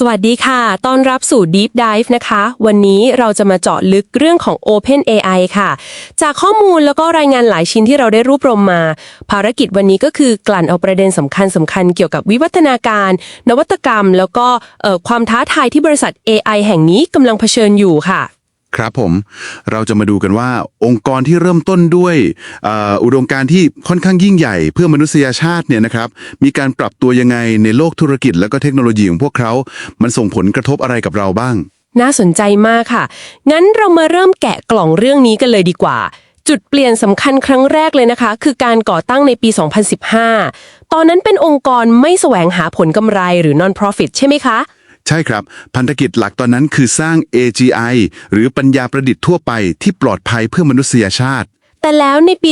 สวัสดีค่ะ ต้อนรับสู่ Deep Dive นะคะ วันนี้เราจะมาเจาะลึกเรื่องของ Open AI ค่ะ จากข้อมูลแล้วก็รายงานหลายชิ้นที่เราได้รวบรวมมา ภารกิจวันนี้ก็คือกลั่นเอาประเด็นสำคัญสำคัญเกี่ยวกับวิวัฒนาการ นวัตกรรม แล้วก็ความท้าทายที่บริษัท AI แห่งนี้กำลังเผชิญอยู่ค่ะ ครับผมเราจะมาดูกันว่าองค์กรที่เริ่มต้นด้วยอุดมการณ์ที่ค่อนข้างยิ่งใหญ่เพื่อมนุษยชาติเนี่ยนะครับมีการปรับตัวยังไงในโลกธุรกิจ แล้วก็เทคโนโลยีของพวกเขา มันส่งผลกระทบอะไรกับเราบ้าง น่าสนใจมากค่ะ งั้นเรามาเริ่มแกะกล่องเรื่องนี้กันเลยดีกว่า จุดเปลี่ยนสำคัญครั้งแรกเลยนะคะ คือการก่อตั้งในปี 2015 ตอนนั้นเป็นองค์กรไม่แสวงหาผลกำไรหรือ non-profit ใช่ไหมคะ ใช่ครับ พันธกิจหลักตอนนั้นคือสร้าง AGI หรือปัญญาประดิษฐ์ทั่วไปที่ปลอดภัยเพื่อมนุษยชาติ แต่แล้วในปี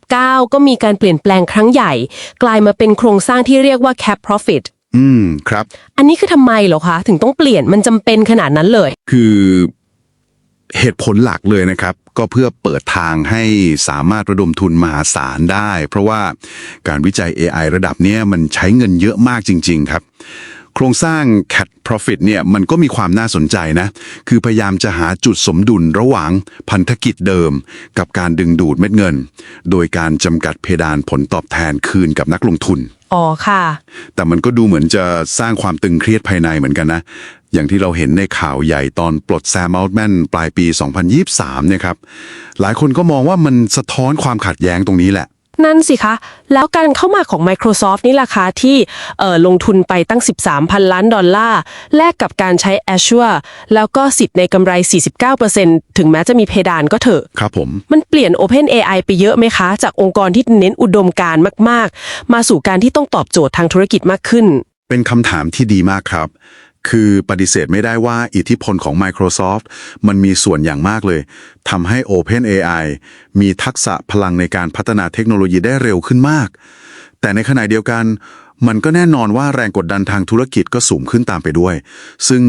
2019 ก็มีการเปลี่ยนแปลงครั้งใหญ่ กลายมาเป็นโครงสร้างที่เรียกว่า cap profit อืมครับ อันนี้คือทำไมเหรอคะ ถึงต้องเปลี่ยนมันจำเป็นขนาดนั้นเลย คือเหตุผลหลักเลยนะครับ ก็เพื่อเปิดทางให้สามารถระดมทุนมหาศาลได้ เพราะว่าการวิจัย AI ระดับเนี้ยมันใช้เงินเยอะมากจริง ๆ ครับ โครงสร้าง Cat Profit เนี่ยมันก็มีความน่าสนใจนะ คือพยายามจะหาจุดสมดุลระหว่างพันธกิจเดิม กับการดึงดูดเม็ดเงิน โดยการจำกัดเพดานผลตอบแทนคืนกับนักลงทุน อ๋อค่ะ แต่มันก็ดูเหมือนจะสร้างความตึงเครียดภายในเหมือนกันนะ อย่างที่เราเห็นในข่าวใหญ่ตอนปลดแซมอัลแมนปลายปี 2023เนี่ยครับ หลายคนก็มองว่ามันสะท้อนความขัดแย้งตรงนี้แหละ นั่นสิคะ แล้วการเข้ามาของ Microsoft นี่ล่ะคะที่เอ่อลงทุนไปตั้ง 13,000 ล้านดอลลาร์แลกกับการใช้ Azure แล้วก็สิทธิ์ในกำไร 49%ถึงแม้จะมีเพดานก็เถอะ ครับผม มันเปลี่ยน Open AI ไปเยอะไหมคะ จากองค์กรที่เน้นอุดมการณ์มาก ๆ มาสู่การที่ต้องตอบโจทย์ทางธุรกิจมากขึ้น เป็นคำถามที่ดีมากครับ คือปฏิเสธไม่ได้ว่าอิทธิพลของ Microsoft มันมีส่วนอย่างมากเลยทำให้ OpenAI มีทักษะพลังในการพัฒนาเทคโนโลยีได้เร็วขึ้นมาก แต่ในขณะเดียวกัน มันก็แน่นอนว่าแรงกดดันทางธุรกิจก็สูงขึ้นตามไปด้วย ซึ่ง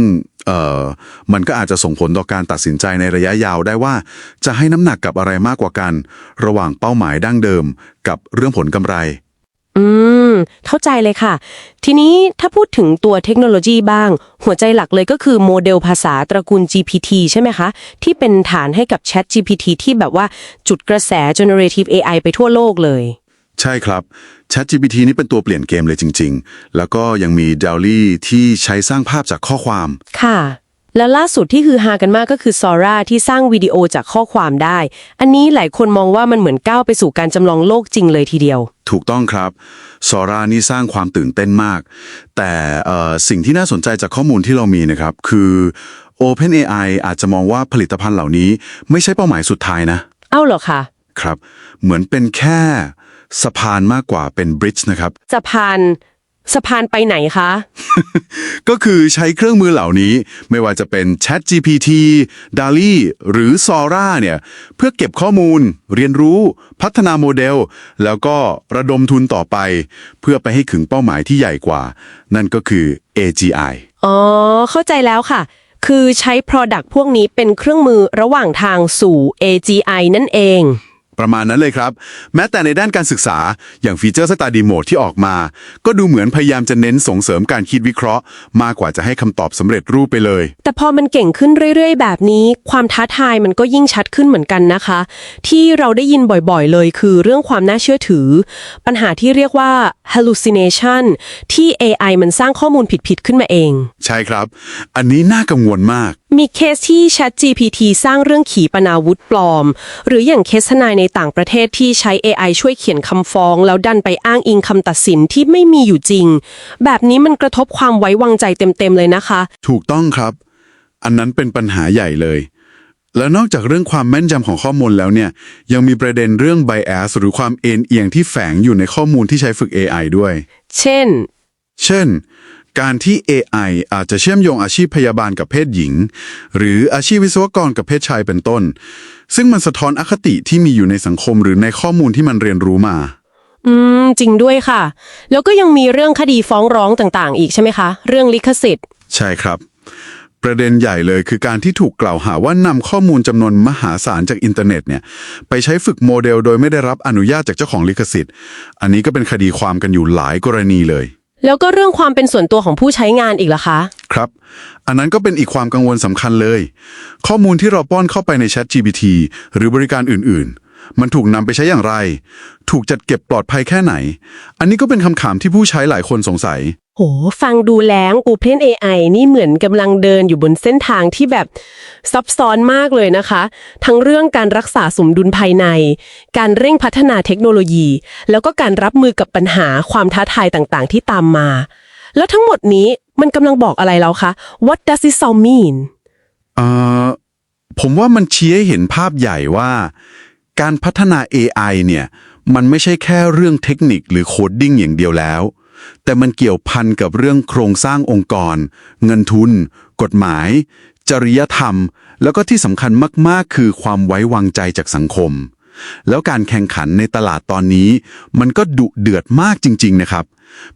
เอ่อมันก็อาจจะส่งผลต่อการตัดสินใจในระยะยาวได้ว่า จะให้น้ำหนักกับอะไรมากกว่ากัน ระหว่างเป้าหมายดั้งเดิม กับเรื่องผลกำไร อืม เข้าใจเลยค่ะ ทีนี้ถ้าพูดถึงตัวเทคโนโลยีบ้าง หัวใจหลักเลยก็คือโมเดลภาษาตระกูล GPT ใช่ไหมคะ ที่เป็นฐานให้กับ Chat GPT ที่แบบว่าจุดกระแส generative AI ไปทั่วโลกเลย ใช่ครับ ChatGPT นี่เป็นตัวเปลี่ยนเกมเลยจริง ๆ แล้วก็ยังมี d a l l y ที่ใช้สร้างภาพจากข้อความ ค่ะ แล้วล่าสุดที่คือฮากันมากก็คือ Sora ที่สร้างวิดีโอจากข้อความได้ อันนี้หลายคนมองว่ามันเหมือนก้าวไปสู่การจำลองโลกจริงเลยทีเดียว ถูกต้องครับซอร่านี่สร้างความตื่นเต้นมาก แต่เอ่อสิ่งที่น่าสนใจจากข้อมูลที่เรามีนะครับ คือ OpenAI อาจจะมองว่าผลิตภัณฑ์เหล่านี้ ไม่ใช่เป้าหมายสุดท้ายนะ เอ้าเหรอคะครับ เหมือนเป็นแค่สะพานมากกว่าเป็นบริดจ์นะครับสะพาน สะพานไปไหนคะ ก็คือใช้เครื่องมือเหล่านี้ ไม่ว่าจะเป็น Chat GPT DALL-E หรือ Sora เนี่ยเพื่อเก็บข้อมูล เรียนรู้ พัฒนาโมเดล แล้วก็ระดมทุนต่อไป เพื่อไปให้ถึงเป้าหมายที่ใหญ่กว่า นั่นก็คือ AGI อ๋อ เข้าใจแล้วค่ะ คือใช้ Product พวกนี้เป็นเครื่องมือระหว่างทางสู่ AGI นั่นเอง ประมาณนั้นเลยครับ แม้แต่ในด้านการศึกษาอย่างฟีเจอร์ Study Mode ที่ออกมา ก็ดูเหมือนพยายามจะเน้นส่งเสริมการคิดวิเคราะห์ มากกว่าจะให้คำตอบสำเร็จรูปไปเลย แต่พอมันเก่งขึ้นเรื่อย ๆ แบบนี้ ความท้าทายมันก็ยิ่งชัดขึ้นเหมือนกันนะคะ ที่เราได้ยินบ่อยๆ เลยคือเรื่องความน่าเชื่อถือ ปัญหาที่เรียกว่า hallucination ที่ AI มันสร้างข้อมูลผิดๆขึ้นมาเอง ใช่ครับ อันนี้น่ากังวลมาก มีเคสที่ ChatGPT สร้างเรื่องขีปนาวุธปลอม หรืออย่างเคสทนายในต่างประเทศที่ใช้ AI ช่วยเขียนคำฟ้อง แล้วดันไปอ้างอิงคำตัดสินที่ไม่มีอยู่จริง แบบนี้มันกระทบความไว้วางใจเต็มๆเลยนะคะ ถูกต้องครับ อันนั้นเป็นปัญหาใหญ่เลย แล้วนอกจากเรื่องความแม่นยำของข้อมูลแล้วเนี่ย ยังมีประเด็นเรื่อง bias หรือความเอ็นเอียงที่แฝงอยู่ในข้อมูลที่ใช้ฝึก AI ด้วย เช่น เช่น การที่ AI อาจจะเชื่อมโยงอาชีพพยาบาลกับเพศหญิง หรืออาชีพวิศวกรกับเพศชายเป็นต้น ซึ่งมันสะท้อนอคติที่มีอยู่ในสังคมหรือในข้อมูลที่มันเรียนรู้มา อืม จริงด้วยค่ะ แล้วก็ยังมีเรื่องคดีฟ้องร้องต่างๆ อีกใช่ไหมคะ เรื่องลิขสิทธิ์ ใช่ครับ ประเด็นใหญ่เลยคือการที่ถูกกล่าวหาว่านำข้อมูลจำนวนมหาศาลจากอินเทอร์เน็ตเนี่ยไปใช้ฝึกโมเดลโดยไม่ได้รับอนุญาตจากเจ้าของลิขสิทธิ์ อันนี้ก็เป็นคดีความกันอยู่หลายกรณีเลย แล้วก็เรื่องความเป็นส่วนตัวของผู้ใช้งานอีกล่ะคะ ครับ อันนั้นก็เป็นอีกความกังวลสำคัญเลย ข้อมูลที่เราป้อนเข้าไปใน Chat GPT หรือบริการอื่นๆ มันถูกนำไปใช้อย่างไร ถูกจัดเก็บปลอดภัยแค่ไหน อันนี้ก็เป็นคำถามที่ผู้ใช้หลายคนสงสัย โห ฟังดูแล้ว Open AI นี่เหมือนกำลังเดินอยู่บนเส้นทางที่แบบซับซ้อนมากเลยนะคะ ทั้งเรื่องการรักษาสมดุลภายใน การเร่งพัฒนาเทคโนโลยี แล้วก็การรับมือกับปัญหาความท้าทายต่างๆ ที่ตามมา แล้วทั้งหมดนี้มันกำลังบอกอะไรแล้วคะ What does it all mean เอ่อผมว่ามันชี้ให้เห็นภาพใหญ่ว่า การพัฒนา AI เนี่ย มันไม่ใช่แค่เรื่องเทคนิคหรือโคดดิ้งอย่างเดียวแล้ว แต่มันเกี่ยวพันกับเรื่องโครงสร้างองค์กร เงินทุน กฎหมาย จริยธรรม แล้วก็ที่สำคัญมากๆ คือความไว้วางใจจากสังคม แล้วการแข่งขันในตลาดตอนนี้ มันก็ดุเดือดมากจริง ๆ นะครับ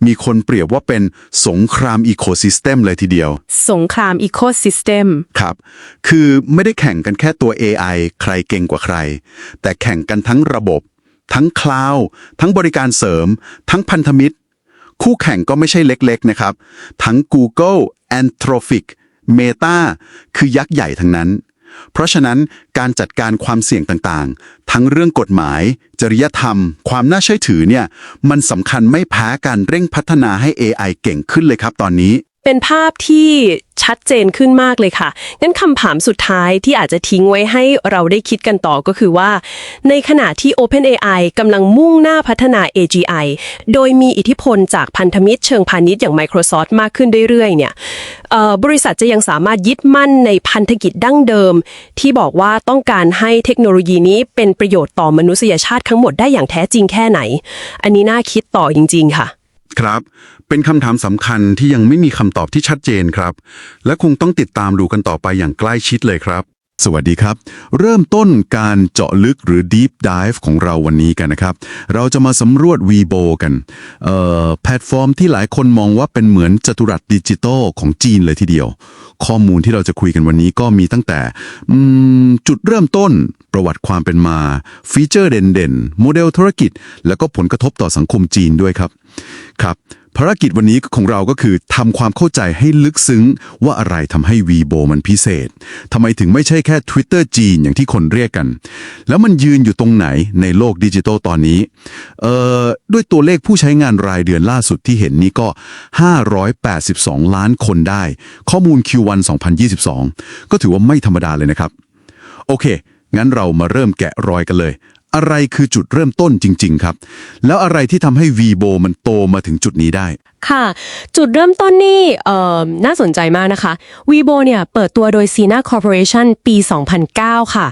มีคนเปรียบว่าเป็นสงครามอีโคซิสเต็มเลยทีเดียว สงครามอีโคซิสเต็มครับ คือไม่ได้แข่งกันแค่ตัว AI ใครเก่งกว่าใคร แต่แข่งกันทั้งระบบ ทั้งคลาวด์ทั้งบริการเสริม ทั้งพันธมิตร คู่แข่งก็ไม่ใช่เล็กๆนะครับ ทั้ง Google Anthropic Meta คือยักษ์ใหญ่ทั้งนั้น เพราะฉะนั้นการจัดการความเสี่ยงต่างๆ ทั้งเรื่องกฎหมาย จริยธรรม ความน่าเชื่อถือเนี่ยมันสำคัญไม่แพ้การเร่งพัฒนาให้ AI เก่งขึ้นเลยครับตอนนี้ เป็นภาพที่ชัดเจนขึ้นมากเลยค่ะ งั้นคำถามสุดท้ายที่อาจจะทิ้งไว้ให้เราได้คิดกันต่อก็คือว่า ในขณะที่ OpenAI กำลังมุ่งหน้าพัฒนา AGI โดยมีอิทธิพลจากพันธมิตรเชิงพาณิชย์อย่าง Microsoft มากขึ้นเรื่อยๆ เนี่ยบริษัทจะยังสามารถยึดมั่นในพันธกิจดั้งเดิม ที่บอกว่าต้องการให้เทคโนโลยีนี้เป็นประโยชน์ต่อมนุษยชาติทั้งหมดได้อย่างแท้จริงแค่ไหน อันนี้น่าคิดต่อจริง ๆ ค่ะ ครับ เป็นคำถามสำคัญที่ยังไม่มีคำตอบที่ชัดเจนครับ และคงต้องติดตามดูกันต่อไปอย่างใกล้ชิดเลยครับ สวัสดีครับ เริ่มต้นการเจาะลึกหรือ Deep Dive ของเราวันนี้กันนะครับ เราจะมาสำรวจ Weibo กันเอ่อแพลตฟอร์มที่หลายคนมองว่าเป็นเหมือนจัตุรัสดิจิตอลของจีนเลยทีเดียว ข้อมูลที่เราจะคุยกันวันนี้ก็มีตั้งแต่จุดเริ่มต้นประวัติความเป็นมา ฟีเจอร์เด่นๆ โมเดลธุรกิจ แล้วก็ผลกระทบต่อสังคมจีนด้วยครับ ครับ ภารกิจวันนี้ของเราก็คือทำความเข้าใจให้ลึกซึ้ง ว่าอะไรทำให้ Weibo มันพิเศษทำไมถึงไม่ใช่แค่ Twitter จีนอย่างที่คนเรียกกัน แล้วมันยืนอยู่ตรงไหนในโลกดิจิทัลตอนนี้ เอ่อ ด้วยตัวเลขผู้ใช้งานรายเดือนล่าสุดที่เห็นนี้ก็ 582 ล้านคนได้ ข้อมูล Q1 2022 ก็ถือว่าไม่ธรรมดาเลยนะครับ โอเค งั้นเรามาเริ่มแกะรอยกันเลย อะไรคือจุดเริ่มต้นจริง ๆ ครับ แล้วอะไรที่ทำให้ Weibo มันโตมาถึงจุดนี้ได้ ค่ะ จุดเริ่มต้นนี่เอ่อน่าสนใจมากนะคะ Weibo เนี่ยเปิดตัวโดย Sina Corporation ปี 2009 ค่ะ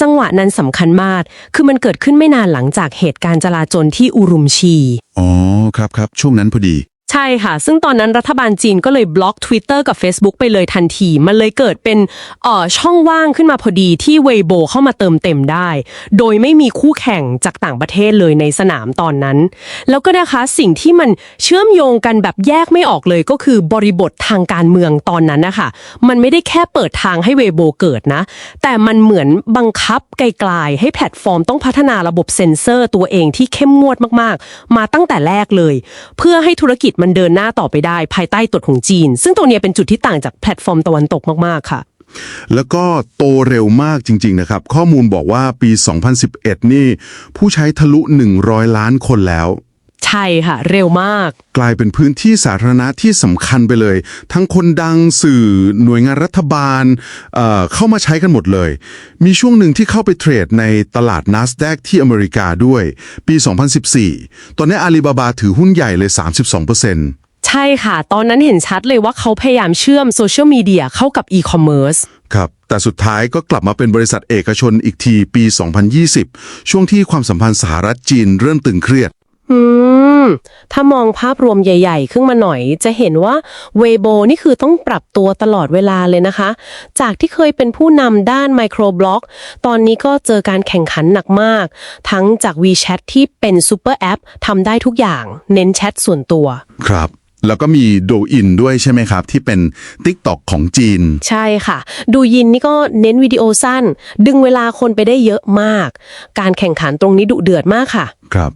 จังหวะนั้นสำคัญมาก คือมันเกิดขึ้นไม่นานหลังจากเหตุการณ์จลาจลที่อุรุมชี อ๋อ ครับครับ ช่วงนั้นพอดี ใช่ค่ะ ซึ่งตอนนั้นรัฐบาลจีนก็เลยบล็อก Twitter กับ Facebook ไปเลยทันที มันเลยเกิดเป็นเอ่อช่องว่างขึ้นมาพอดีที่ Weibo เข้ามาเติมเต็มได้ โดยไม่มีคู่แข่งจากต่างประเทศเลยในสนามตอนนั้น แล้วก็นะคะสิ่งที่มันเชื่อมโยงกันแบบแยกไม่ออกเลยก็คือบริบททางการเมืองตอนนั้นนะคะมันไม่ได้แค่เปิดทางให้ Weibo เกิดนะ แต่มันเหมือนบังคับไกลๆให้แพลตฟอร์มต้องพัฒนาระบบเซ็นเซอร์ตัวเองที่เข้มงวดมากๆ มาตั้งแต่แรกเลย เพื่อให้ธุรกิจมันเดินหน้าต่อไปได้ภายใต้ตดของจีน ซึ่งตัวเนี้ยเป็นจุดที่ต่างจากแพลตฟอร์มตะวันตกมากๆค่ะ แล้วก็โตเร็วมากจริง ๆ นะครับ ข้อมูลบอกว่าปี 2011 นี่ ผู้ใช้ทะลุ 100 ล้านคนแล้ว ใช่ค่ะ เร็วมาก กลายเป็นพื้นที่สาธารณะที่สำคัญไปเลย ทั้งคนดังสื่อหน่วยงานรัฐบาลเอ่อเข้ามาใช้กันหมดเลย มีช่วงหนึ่งที่เข้าไปเทรดในตลาด NASDAQ ที่อเมริกาด้วย ปี 2014 ตอนนี้อาลีบาบาถือหุ้นใหญ่เลย 32%ใช่ค่ะ ตอนนั้นเห็นชัดเลยว่าเขาพยายามเชื่อมโซเชียลมีเดียเข้ากับอีคอมเมิร์ซครับ แต่สุดท้ายก็กลับมาเป็นบริษัทเอกชนอีกทีปี 2020 ช่วงที่ความสัมพันธ์สหรัฐจีนเริ่มตึงเครียด อืม ถ้ามองภาพรวมใหญ่ ๆ ขึ้นมาหน่อย จะเห็นว่าเวโบนี่คือต้องปรับตัวตลอดเวลาเลยนะคะ จากที่เคยเป็นผู้นำด้านไมโครบล็อก ตอนนี้ก็เจอการแข่งขันหนักมาก ทั้งจาก WeChat ที่เป็นซูเปอร์แอปทำได้ทุกอย่าง เน้นแชทส่วนตัว ครับ แล้วก็มีโดอินด้วยใช่ไหมครับ ที่เป็น TikTok ของจีน ใช่ค่ะ ดูยินนี่ก็เน้นวิดีโอสั้น ดึงเวลาคนไปได้เยอะมาก การแข่งขันตรงนี้ดุเดือดมากค่ะ ครับ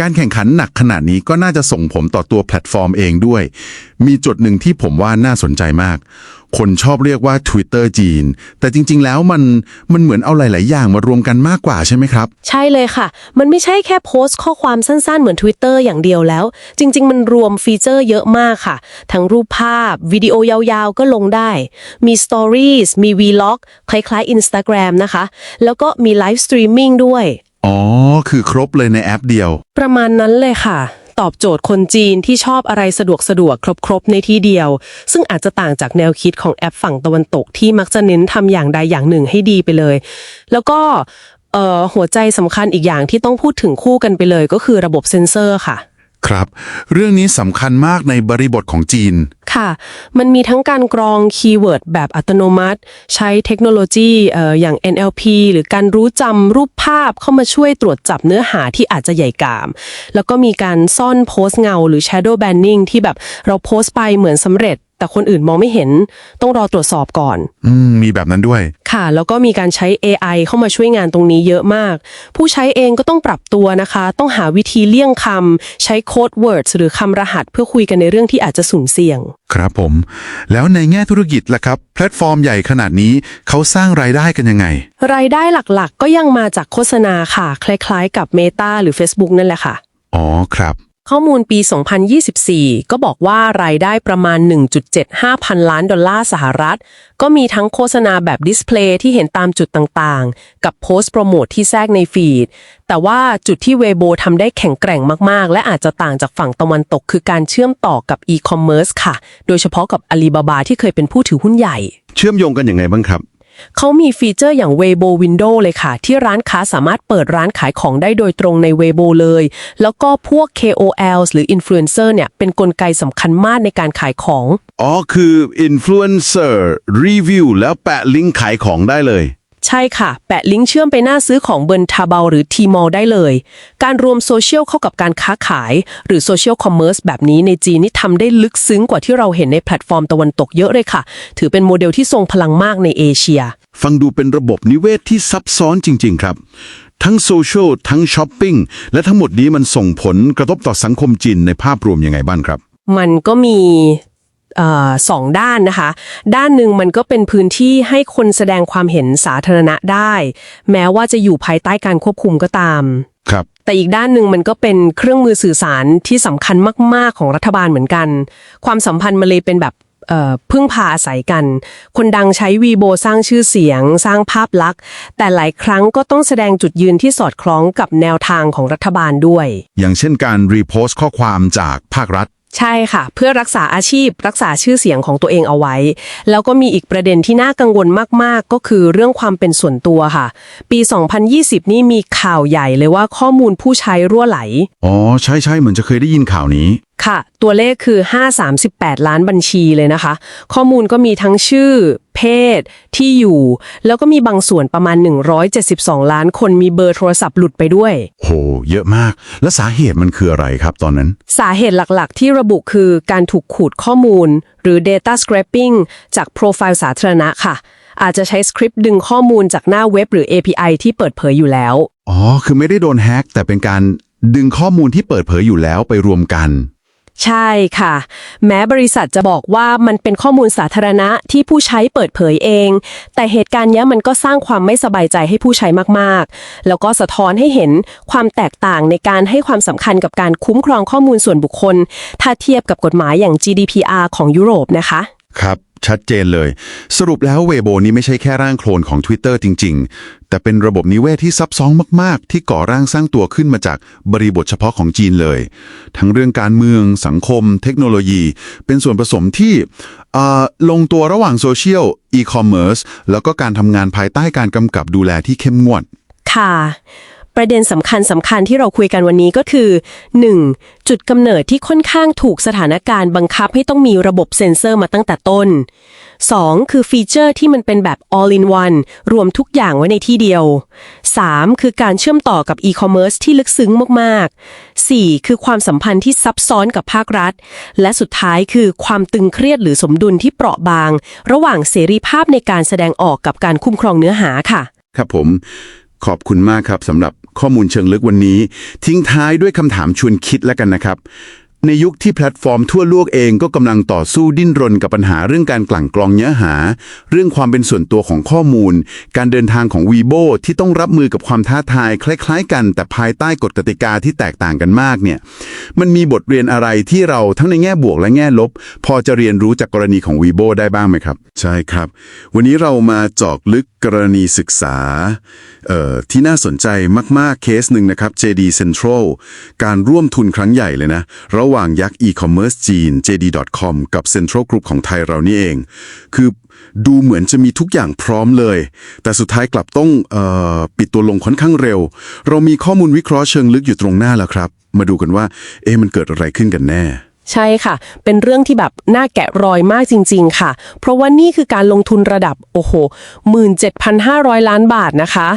การแข่งขันหนักขนาดนี้ก็น่าจะส่งผมต่อตัวแพลตฟอร์มเองด้วย มีจุดหนึ่งที่ผมว่าน่าสนใจมาก คนชอบเรียกว่า Twitter จีน แต่จริง ๆ แล้วมันมันเหมือนเอาหลาย ๆ อย่างมารวมกันมากกว่าใช่ไหมครับ ใช่เลยค่ะ มันไม่ใช่แค่โพสต์ข้อความสั้น ๆ เหมือน Twitter อย่างเดียวแล้ว จริง ๆ มันรวมฟีเจอร์เยอะมากค่ะ ทั้งรูปภาพ วิดีโอยาวๆ ก็ลงได้ มี Stories มี Vlog คล้าย ๆ Instagram นะคะ แล้วก็มี Live Streaming ด้วย อ๋อ คือครบเลยในแอปเดียว ประมาณนั้นเลยค่ะ ตอบโจทย์คนจีนที่ชอบอะไรสะดวกสะดวกครบๆในที่เดียว ซึ่งอาจจะต่างจากแนวคิดของแอปฝั่งตะวันตกที่มักจะเน้นทำอย่างใดอย่างหนึ่งให้ดีไปเลย แล้วก็เอ่อหัวใจสำคัญอีกอย่างที่ต้องพูดถึงคู่กันไปเลยก็คือระบบเซ็นเซอร์ค่ะ ครับ เรื่องนี้สำคัญมากในบริบทของจีน ค่ะ มันมีทั้งการกรองคีย์เวิร์ดแบบอัตโนมัติ ใช้เทคโนโลยีเอ่ออย่าง NLP หรือการรู้จำรูปภาพเข้ามาช่วยตรวจจับเนื้อหาที่อาจจะใหญ่กาม แล้วก็มีการซ่อนโพสต์เงา หรือ shadow banning ที่แบบเราโพสต์ไปเหมือนสำเร็จแต่คนอื่นมองไม่เห็นต้องรอตรวจสอบก่อน อืมมีแบบนั้นด้วย ค่ะ แล้วก็มีการใช้ AI เข้ามาช่วยงานตรงนี้เยอะมาก ผู้ใช้เองก็ต้องปรับตัวนะคะ ต้องหาวิธีเลี่ยงคำใช้โค้ด words หรือคำรหัส เพื่อคุยกันในเรื่องที่อาจจะสุ่มเสี่ยง ครับผม แล้วในแง่ธุรกิจล่ะครับ แพลตฟอร์มใหญ่ขนาดนี้เขาสร้างรายได้กันยังไง รายได้หลักๆ ก็ยังมาจากโฆษณาค่ะ คล้ายๆ กับ Meta หรือ Facebook นั่นแหละค่ะ อ๋อครับ ข้อมูลปี 2024 ก็บอกว่ารายได้ประมาณ 1.75 พันล้านดอลลาร์สหรัฐ ก็มีทั้งโฆษณาแบบดิสเพลย์ที่เห็นตามจุดต่างๆ กับโพสต์โปรโมทที่แทรกในฟีด แต่ว่าจุดที่เวโบทำได้แข็งแกร่งมากๆ และอาจจะต่างจากฝั่งตะวันตก คือการเชื่อมต่อกับอีคอมเมิร์ซค่ะ โดยเฉพาะกับ Alibaba ที่เคยเป็นผู้ถือหุ้นใหญ่ เชื่อมโยงกันยังไงบ้างครับ เขามีฟีเจอร์อย่าง Weibo Window เลยค่ะ ที่ร้านค้าสามารถเปิดร้านขายของได้โดยตรงใน Weibo เลย แล้วก็พวก KOLs หรือ Influencer เนี่ย เป็นกลไกสำคัญมากในการขายของ อ๋อ คืออินฟลูเอนเซอร์รีวิวแล้วแปะลิงก์ขายของได้เลย ใช่ค่ะ แปะลิงก์เชื่อมไปหน้าซื้อของเบิร์นทาเบาหรือ Tmall ได้เลย การรวมโซเชียลเข้ากับการค้าขาย หรือโซเชียลคอมเมอร์สแบบนี้ในจีนนี่ทำได้ลึกซึ้งกว่าที่เราเห็นในแพลตฟอร์มตะวันตกเยอะเลยค่ะ ถือเป็นโมเดลที่ทรงพลังมากในเอเชีย ฟังดูเป็นระบบนิเวศที่ซับซ้อนจริง ๆ ครับ ทั้งโซเชียลทั้งช้อปปิ้งและทั้งหมดนี้มันส่งผลกระทบต่อสังคมจีนในภาพรวมยังไงบ้างครับ มันก็มีเอ่อ สองด้านนะคะ ด้านหนึ่งมันก็เป็นพื้นที่ให้คนแสดงความเห็นสาธารณะได้ แม้ว่าจะอยู่ภายใต้การควบคุมก็ตาม ครับ แต่อีกด้านหนึ่งมันก็เป็นเครื่องมือสื่อสารที่สำคัญมาก ๆ ของรัฐบาลเหมือนกัน ความสัมพันธ์มันเลยเป็นแบบเอ่อพึ่งพาอาศัยกัน คนดังใช้วีโบสร้างชื่อเสียง สร้างภาพลักษณ์ แต่หลายครั้งก็ต้องแสดงจุดยืนที่สอดคล้องกับแนวทางของรัฐบาลด้วย อย่างเช่นการรีโพสต์ข้อความจากภาครัฐ ใช่ค่ะ เพื่อรักษาอาชีพ รักษาชื่อเสียงของตัวเองเอาไว้ แล้วก็มีอีกประเด็นที่น่ากังวลมาก ๆ ก็คือเรื่องความเป็นส่วนตัวค่ะ ปี 2020 นี่มีข่าวใหญ่เลยว่าข้อมูลผู้ใช้รั่วไหล อ๋อ ใช่ใช่เหมือนจะเคยได้ยินข่าวนี้ ค่ะ ตัวเลขคือ 538 ล้านบัญชีเลยนะคะ ข้อมูลก็มีทั้งชื่อ เพศ ที่อยู่ แล้วก็มีบางส่วนประมาณ 172 ล้านคนมีเบอร์โทรศัพท์หลุดไปด้วย โห เยอะมาก แล้วสาเหตุมันคืออะไรครับตอนนั้น สาเหตุหลักๆ ที่ระบุคือการถูกขูดข้อมูล หรือ data scraping จากโปรไฟล์สาธารณะค่ะ อาจจะใช้สคริปต์ดึงข้อมูลจากหน้าเว็บหรือ API ที่เปิดเผยอยู่แล้ว อ๋อ คือไม่ได้โดนแฮ็กแต่เป็นการดึงข้อมูลที่เปิดเผยอยู่แล้วไปรวมกัน ใช่ค่ะ แม้บริษัทจะบอกว่ามันเป็นข้อมูลสาธารณะที่ผู้ใช้เปิดเผยเอง แต่เหตุการณ์นี้มันก็สร้างความไม่สบายใจให้ผู้ใช้มากๆ แล้วก็สะท้อนให้เห็นความแตกต่างในการให้ความสำคัญกับการคุ้มครองข้อมูลส่วนบุคคล ถ้าเทียบกับกฎหมายอย่าง GDPR ของยุโรปนะคะ ครับ ชัดเจนเลย สรุปแล้วเวโบนี้ไม่ใช่แค่ร่างโคลนของ Twitter จริง ๆ แต่เป็นระบบนิเวศที่ซับซ้อนมาก ๆ ที่ก่อร่างสร้างตัวขึ้นมาจากบริบทเฉพาะของจีนเลย ทั้งเรื่องการเมือง สังคม เทคโนโลยี เป็นส่วนผสมที่ลงตัวระหว่างโซเชียลอีคอมเมิร์ซแล้วก็การทำงานภายใต้การกำกับดูแลที่เข้มงวดค่ะ ประเด็นสำคัญสำคัญที่เราคุยกันวันนี้ก็คือ 1. จุดกำเนิดที่ค่อนข้างถูกสถานการณ์บังคับให้ต้องมีระบบเซ็นเซอร์มาตั้งแต่ต้น 2. คือฟีเจอร์ที่มันเป็นแบบ all in one รวมทุกอย่างไว้ในที่เดียว 3. คือการเชื่อมต่อกับ e-commerce ที่ลึกซึ้งมากๆ 4. คือความสัมพันธ์ที่ซับซ้อนกับภาครัฐ และสุดท้ายคือความตึงเครียดหรือสมดุลที่เปราะบาง ระหว่างเสรีภาพในการแสดงออกกับการคุ้มครองเนื้อหาค่ะ ครับผม ขอบคุณมากครับสำหรับข้อมูลเชิงลึกวันนี้ ทิ้งท้ายด้วยคำถามชวนคิดแล้วกันนะครับ ในยุคที่แพลตฟอร์มทั่วโลกเองก็กำลังต่อสู้ดิ้นรนกับปัญหาเรื่องการกลั่นกรองเนื้อหา เรื่องความเป็นส่วนตัวของข้อมูล การเดินทางของ v ีโบที่ต้องรับมือกับความท้าทาย คล้าย ๆ กัน แต่ภายใต้กฎกติกาที่แตกต่างกันมากเนี่ยมันมีบทเรียนอะไรที่เราทั้งในแง่บวกและแง่ลบ พอจะเรียนรู้จากกรณีของ v ีโบได้บ้างไหมครับ ใช่ครับ วันนี้เรามาเจอกลึกกรณีศึกษาที่น่าสนใจมากๆเคสหนึ่งนะครับ JD Central การร่วมทุนครั้งใหญ่เลยนะระหว่างบางยักษ์ e-commerce จีน JD.com กับ Central Group ของไทยเรานี่เอง คือดูเหมือนจะมีทุกอย่างพร้อมเลย แต่สุดท้ายกลับต้องออปิดตัวลงค่อนข้างเร็ว เรามีข้อมูลวิเคราะห์เชิงลึกอยู่ตรงหน้าแล้วครับ มาดูกันว่า เอ๊ะมันเกิดอะไรขึ้นกันแน่ใช่ค่ะ เป็นเรื่องที่แบบน่าแกะรอยมากจริง ๆ ค่ะ เพราะว่านี่คือการลงทุนระดับ โอ้โห 17,500 ล้านบาทนะคะ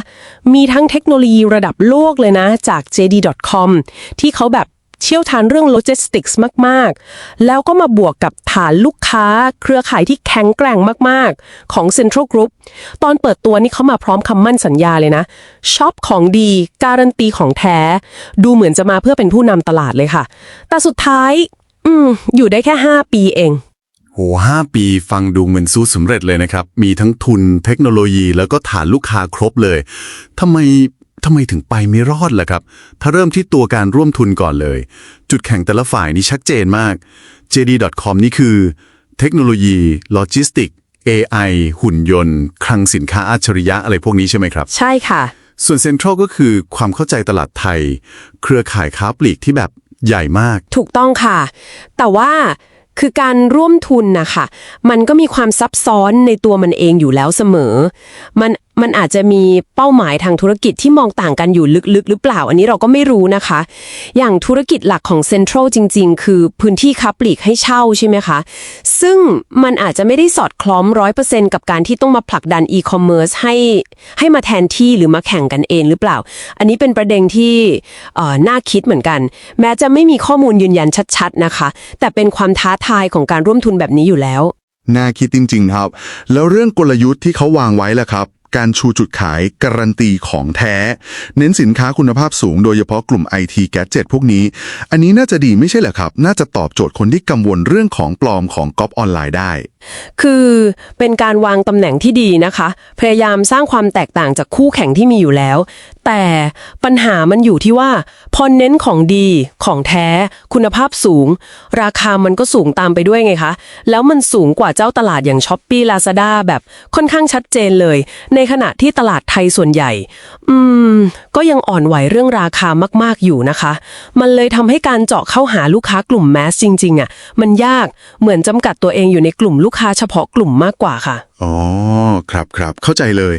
มีทั้งเทคโนโลยีระดับโลกเลยนะจาก JD.com ที่เขาแบบ เชี่ยวชาญเรื่องโลจิสติกส์มาก ๆ แล้วก็มาบวกกับฐานลูกค้า เครือข่ายที่แข็งแกร่งมาก ๆ ของ Central Group ตอนเปิดตัวนี่เขามาพร้อมคำมั่นสัญญาเลยนะช็อปของดีการันตีของแท้ ดูเหมือนจะมาเพื่อเป็นผู้นำตลาดเลยค่ะ แต่สุดท้าย อืม อยู่ได้แค่ 5 ปีเองโหห้าปีฟังดูเหมือนสู้สำเร็จเลยนะครับ มีทั้งทุนเทคโนโลยีแล้วก็ฐานลูกค้าครบเลยทำไม ทำไมถึงไปไม่รอดล่ะครับ ถ้าเริ่มที่ตัวการร่วมทุนก่อนเลย จุดแข่งแต่ละฝ่ายนี่ชัดเจนมาก JD.com นี่คือ เทคโนโลยี โลจิสติก AI หุ่นยนต์ คลังสินค้าอัจฉริยะอะไรพวกนี้ใช่ไหมครับ ใช่ค่ะ ส่วนเซ็นทรัลก็คือความเข้าใจตลาดไทย เครือข่ายค้าปลีกที่แบบใหญ่มาก ถูกต้องค่ะ แต่ว่าคือการร่วมทุนนะคะ มันก็มีความซับซ้อนในตัวมันเองอยู่แล้วเสมอ มันมันอาจจะมีเป้าหมายทางธุรกิจที่มองต่างกันอยู่ลึกๆ หรือเปล่า อันนี้เราก็ไม่รู้นะคะ อย่างธุรกิจหลักของเซ็นทรัลจริง ๆ คือพื้นที่ค้าปลีกให้เช่าใช่ไหมคะ ซึ่งมันอาจจะไม่ได้สอดคล้องร้อยเปอร์เซ็นกับการที่ต้องมาผลักดันอีคอมเมิร์ซให้ให้มาแทนที่หรือมาแข่งกันเองหรือเปล่า อันนี้เป็นประเด็นที่น่าคิดเหมือนกัน แม้จะไม่มีข้อมูลยืนยันชัด ๆ นะคะ แต่เป็นความท้าทายของการร่วมทุนแบบนี้อยู่แล้ว น่าคิดจริง ๆ ครับ แล้วเรื่องกลยุทธ์ที่เขาวางไว้ล่ะครับ การชูจุดขายการันตีของแท้ เน้นสินค้าคุณภาพสูงโดยเฉพาะกลุ่ม IT g a d g e t พวกนี้ อันนี้น่าจะดีไม่ใช่เหรอครับ น่าจะตอบโจทย์คนที่กังวลเรื่องของปลอมของก๊อปออนไลน์ได้ คือเป็นการวางตำแหน่งที่ดีนะคะ พยายามสร้างความแตกต่างจากคู่แข่งที่มีอยู่แล้วแต่ปัญหามันอยู่ที่ว่า พอเน้นของดีของแท้ คุณภาพสูง ราคามันก็สูงตามไปด้วยไงคะ แล้วมันสูงกว่าเจ้าตลาดอย่างช้อปปี้ลาซาด้าแบบค่อนข้างชัดเจนเลย ในขณะที่ตลาดไทยส่วนใหญ่ อืม ก็ยังอ่อนไหวเรื่องราคามากๆอยู่นะคะ มันเลยทำให้การเจาะเข้าหาลูกค้ากลุ่มแมสจริงๆอะมันยากเหมือนจำกัดตัวเองอยู่ในกลุ่มลูกค้าเฉพาะกลุ่มมากกว่าค่ะ อ๋อ ครับครับเข้าใจเลย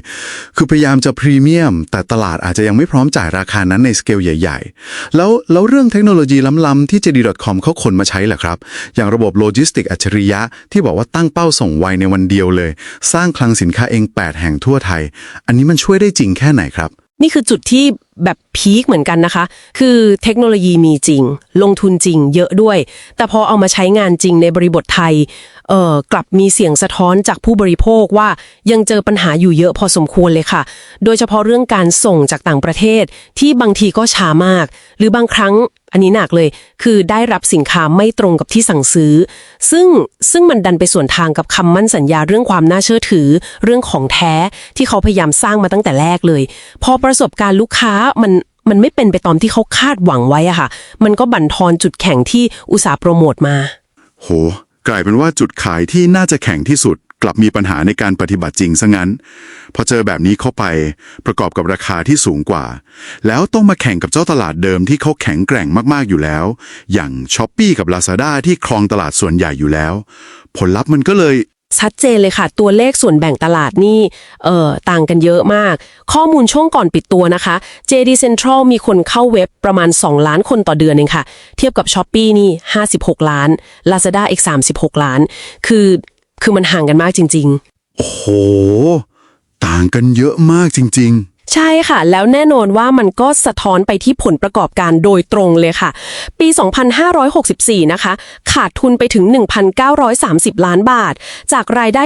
คือพยายามจะพรีเมียม แต่ตลาดอาจจะยังไม่พร้อมจ่ายราคานั้นในสเกลใหญ่ ๆ แล้วแล้วเรื่องเทคโนโลยีล้ำๆที่ JD.com เขาคนมาใช้แหละครับ อย่างระบบโลจิสติกอัจฉริยะที่บอกว่าตั้งเป้าส่งไวในวันเดียวเลย สร้างคลังสินค้าเอง 8 แห่งทั่วไทย อันนี้มันช่วยได้จริงแค่ไหนครับ นี่คือจุดที่แบบพีคเหมือนกันนะคะ คือเทคโนโลยีมีจริง ลงทุนจริง เยอะด้วย แต่พอเอามาใช้งานจริงในบริบทไทย เอ่อกลับมีเสียงสะท้อนจากผู้บริโภคว่ายังเจอปัญหาอยู่เยอะพอสมควรเลยค่ะ โดยเฉพาะเรื่องการส่งจากต่างประเทศที่บางทีก็ช้ามาก หรือบางครั้งอันนี้หนักเลย คือได้รับสินค้าไม่ตรงกับที่สั่งซื้อ ซึ่งซึ่งมันดันไปส่วนทางกับคำมั่นสัญญาเรื่องความน่าเชื่อถือ เรื่องของแท้ที่เขาพยายามสร้างมาตั้งแต่แรกเลย พอประสบการณ์ลูกค้ามันมันไม่เป็นไปตามที่เขาคาดหวังไว้อะค่ะ มันก็บั่นทอนจุดแข็งที่อุตสาห์โปรโมทมา โห กลายเป็นว่าจุดขายที่น่าจะแข็งที่สุด กลับมีปัญหาในการปฏิบัติจริงซะงั้น พอเจอแบบนี้เข้าไปประกอบกับราคาที่สูงกว่า แล้วต้องมาแข่งกับเจ้าตลาดเดิมที่เขาแข็งแกร่งมากๆอยู่แล้ว อย่างช้อปปีกับ Lazada ที่ครองตลาดส่วนใหญ่อยู่แล้ว ผลลัพธ์มันก็เลย ชัดเจนเลยค่ะ ตัวเลขส่วนแบ่งตลาดนี่เอ่อต่างกันเยอะมาก ข้อมูลช่วงก่อนปิดตัวนะคะ JD Central มีคนเข้าเว็บประมาณ 2 ล้านคนต่อเดือนเองค่ะ เทียบกับ s h อ p e e นี่ 56 ล้าน Lazada อีก 36 ล้าน คือคือมันห่างกันมากจริง ๆ โอ้โห ต่างกันเยอะมากจริง ๆ ใช่ค่ะ แล้วแน่นอนว่ามันก็สะท้อนไปที่ผลประกอบการโดยตรงเลยค่ะ ปี 2564 นะคะ ขาดทุนไปถึง 1,930 ล้านบาท จากรายได้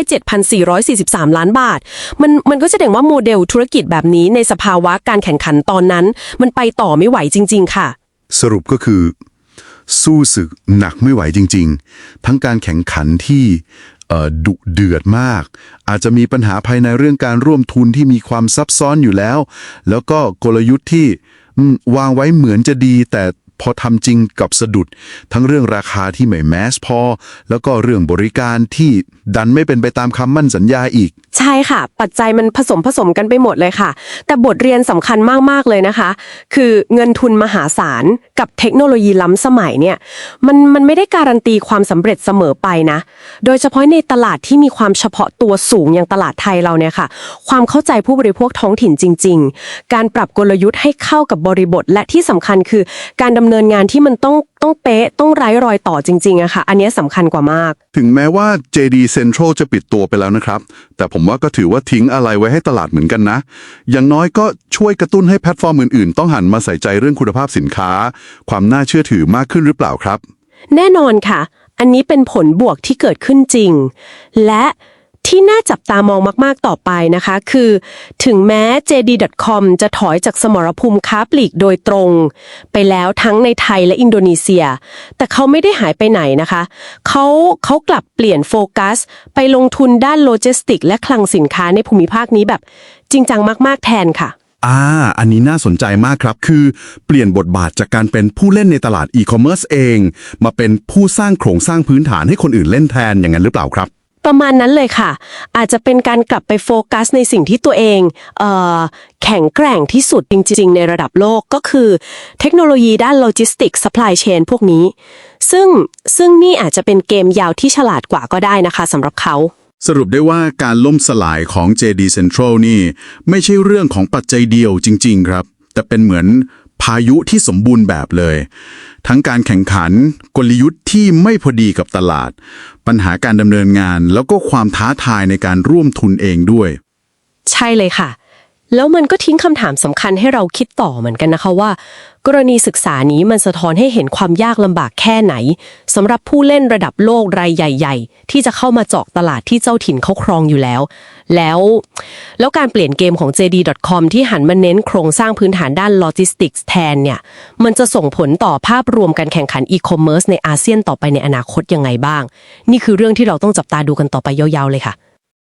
7,443 ล้านบาท มันมันก็จะแสดงว่าโมเดลธุรกิจแบบนี้ในสภาวะการแข่งขันตอนนั้น มันไปต่อไม่ไหวจริง ๆ ค่ะ สรุปก็คือ สู้ศึกหนักไม่ไหวจริง ๆ ทั้งการแข่งขันที่ ดุเดือดมาก อาจจะมีปัญหาภายในเรื่องการร่วมทุนที่มีความซับซ้อนอยู่แล้ว แล้วก็กลยุทธ์ที่วางไว้เหมือนจะดี แต่ พอทำจริงกับสะดุด ทั้งเรื่องราคาที่ไม่แมสพอ แล้วก็เรื่องบริการที่ดันไม่เป็นไปตามคำมั่นสัญญาอีก ใช่ค่ะ ปัจจัยมันผสมผสมกันไปหมดเลยค่ะ แต่บทเรียนสำคัญมาก ๆ เลยนะคะ คือเงินทุนมหาศาล กับเทคโนโลยีล้ำสมัยเนี่ยมันมันไม่ได้การันตีความสำเร็จเสมอไปนะ โดยเฉพาะในตลาดที่มีความเฉพาะตัวสูงอย่างตลาดไทยเราเนี่ยค่ะ ความเข้าใจผู้บริโภคท้องถิ่นจริง ๆ การปรับกลยุทธ์ให้เข้ากับบริบทและที่สำคัญคือการดำเนินงานที่มันต้องต้องเป๊ะต้องไร้รอยต่อจริงๆอะค่ะ อันเนี้ยสำคัญกว่ามาก ถึงแม้ว่า JD Central จะปิดตัวไปแล้วนะครับ แต่ผมว่าก็ถือว่าทิ้งอะไรไว้ให้ตลาดเหมือนกันนะ อย่างน้อยก็ช่วยกระตุ้นให้แพลตฟอร์มอื่นๆ ต้องหันมาใส่ใจเรื่องคุณภาพสินค้า ความน่าเชื่อถือมากขึ้นหรือเปล่าครับ แน่นอนค่ะ อันนี้เป็นผลบวกที่เกิดขึ้นจริง และ ที่น่าจับตามองมาก ๆ ต่อไปนะคะ คือ ถึงแม้ JD.com จะถอยจากสมรภูมิค้าปลีกโดยตรง ไปแล้วทั้งในไทยและอินโดนีเซีย แต่เขาไม่ได้หายไปไหนนะคะ เขาเขากลับเปลี่ยนโฟกัส ไปลงทุนด้านโลจิสติก และคลังสินค้าในภูมิภาคนี้แบบ จริงจังมาก ๆ แทนค่ะอ่า อันนี้น่าสนใจมากครับ คือ เปลี่ยนบทบาทจากการเป็นผู้เล่นในตลาดอีคอมเมิร์ซเอง มาเป็นผู้สร้างโครงสร้างพื้นฐานให้คนอื่นเล่นแทนอย่างนั้นหรือเปล่าครับ ประมาณนั้นเลยค่ะ อาจจะเป็นการกลับไปโฟกัสในสิ่งที่ตัวเองเออแข็งแกร่งที่สุดจริง ๆ ในระดับโลกก็คือ เทคโนโลยีด้านโลจิสติกส์ซัพพลายเชนพวกนี้ ซึ่งซึ่งนี่อาจจะเป็นเกมยาวที่ฉลาดกว่าก็ได้นะคะสำหรับเขาสรุปได้ว่าการล่มสลายของ JD Central นี่ ไม่ใช่เรื่องของปัจจัยเดียวจริง ๆ ครับ แต่เป็นเหมือน พายุที่สมบูรณ์แบบเลย ทั้งการแข่งขัน กลยุทธ์ที่ไม่พอดีกับตลาด ปัญหาการดำเนินงานแล้วก็ความท้าทายในการร่วมทุนเองด้วย ใช่เลยค่ะ แล้วมันก็ทิ้งคำถามสำคัญให้เราคิดต่อเหมือนกันนะคะว่า กรณีศึกษานี้มันสะท้อนให้เห็นความยากลำบากแค่ไหนสำหรับผู้เล่นระดับโลกรายใหญ่ ๆ ที่จะเข้ามาเจาะตลาดที่เจ้าถิ่นเขาครองอยู่แล้ว แล้ว แล้วการเปลี่ยนเกมของ JD.com ที่หันมาเน้นโครงสร้างพื้นฐานด้านโลจิสติกส์แทนเนี่ย มันจะส่งผลต่อภาพรวมการแข่งขันอีคอมเมิร์ซในอาเซียนต่อไปในอนาคตยังไงบ้าง นี่คือเรื่องที่เราต้องจับตาดูกันต่อไปยาวๆเลยค่ะ